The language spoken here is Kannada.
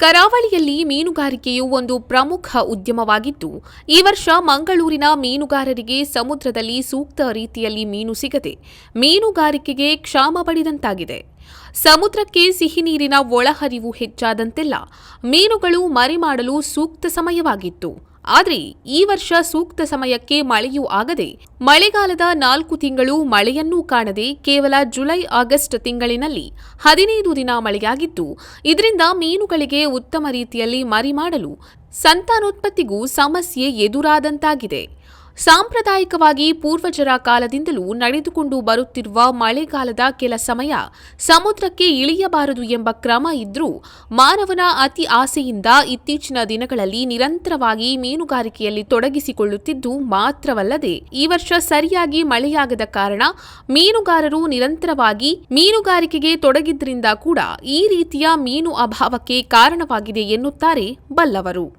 ಕರಾವಳಿಯಲ್ಲಿ ಮೀನುಗಾರಿಕೆಯು ಒಂದು ಪ್ರಮುಖ ಉದ್ಯಮವಾಗಿದ್ದು, ಈ ವರ್ಷ ಮಂಗಳೂರಿನ ಮೀನುಗಾರರಿಗೆ ಸಮುದ್ರದಲ್ಲಿ ಸೂಕ್ತ ರೀತಿಯಲ್ಲಿ ಮೀನು ಸಿಗದೆ ಮೀನುಗಾರಿಕೆಗೆ ಕ್ಷಾಮ ಪಡೆದಂತಾಗಿದೆ. ಸಮುದ್ರಕ್ಕೆ ಸಿಹಿ ನೀರಿನ ಒಳಹರಿವು ಹೆಚ್ಚಾದಂತೆಲ್ಲ ಮೀನುಗಳು ಮರಿಮಾಡಲು ಸೂಕ್ತ ಸಮಯವಾಗಿತ್ತು. ಆದರೆ ಈ ವರ್ಷ ಸೂಕ್ತ ಸಮಯಕ್ಕೆ ಮಳೆಯೂ ಆಗದೆ ಮಳೆಗಾಲದ ನಾಲ್ಕು ತಿಂಗಳು ಮಳೆಯನ್ನೂ ಕಾಣದೆ ಕೇವಲ ಜುಲೈ, ಆಗಸ್ಟ್ ತಿಂಗಳಿನಲ್ಲಿ ಹದಿನೈದು ದಿನ ಮಳೆಯಾಗಿದ್ದು, ಇದರಿಂದ ಮೀನುಗಳಿಗೆ ಉತ್ತಮ ರೀತಿಯಲ್ಲಿ ಮರಿ ಮಾಡಲು ಸಂತಾನೋತ್ಪತ್ತಿಗೂ ಸಮಸ್ಯೆ ಎದುರಾದಂತಾಗಿದೆ. ಸಾಂಪ್ರದಾಯಿಕವಾಗಿ ಪೂರ್ವಜರ ಕಾಲದಿಂದಲೂ ನಡೆದುಕೊಂಡು ಬರುತ್ತಿರುವ ಮಳೆಗಾಲದ ಕೆಲ ಸಮಯ ಸಮುದ್ರಕ್ಕೆ ಇಳಿಯಬಾರದು ಎಂಬ ಕ್ರಮ ಇದ್ರೂ ಮಾನವನ ಅತಿ ಆಸೆಯಿಂದ ಇತ್ತೀಚಿನ ದಿನಗಳಲ್ಲಿ ನಿರಂತರವಾಗಿ ಮೀನುಗಾರಿಕೆಯಲ್ಲಿ ತೊಡಗಿಸಿಕೊಳ್ಳುತ್ತಿದ್ದು ಮಾತ್ರವಲ್ಲದೆ ಈ ವರ್ಷ ಸರಿಯಾಗಿ ಮಳೆಯಾಗದ ಕಾರಣ ಮೀನುಗಾರರು ನಿರಂತರವಾಗಿ ಮೀನುಗಾರಿಕೆಗೆ ತೊಡಗಿದ್ರಿಂದ ಕೂಡ ಈ ರೀತಿಯ ಮೀನು ಅಭಾವಕ್ಕೆ ಕಾರಣವಾಗಿದೆ ಎನ್ನುತ್ತಾರೆ ಬಲ್ಲವರು.